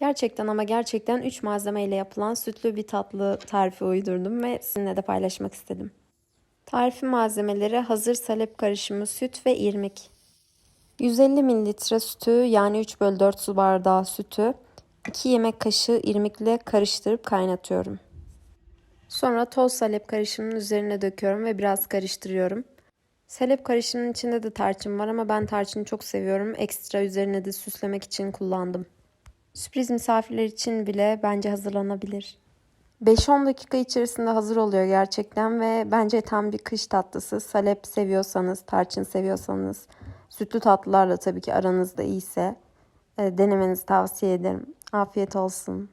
Gerçekten ama gerçekten 3 malzemeyle yapılan sütlü bir tatlı tarifi uydurdum ve sizinle de paylaşmak istedim. Tarifin malzemeleri hazır salep karışımı süt ve irmik. 150 mililitre sütü yani 3 bölü 4 su bardağı sütü 2 yemek kaşığı irmikle karıştırıp kaynatıyorum. Sonra toz salep karışımının üzerine döküyorum ve biraz karıştırıyorum. Salep karışımının içinde de tarçın var ama ben tarçını çok seviyorum. Ekstra üzerine de süslemek için kullandım. Sürpriz misafirler için bile bence hazırlanabilir. 5-10 dakika içerisinde hazır oluyor gerçekten ve bence tam bir kış tatlısı. Salep seviyorsanız, tarçın seviyorsanız, sütlü tatlılarla tabii ki aranızda iyiyse e, denemenizi tavsiye ederim. Afiyet olsun.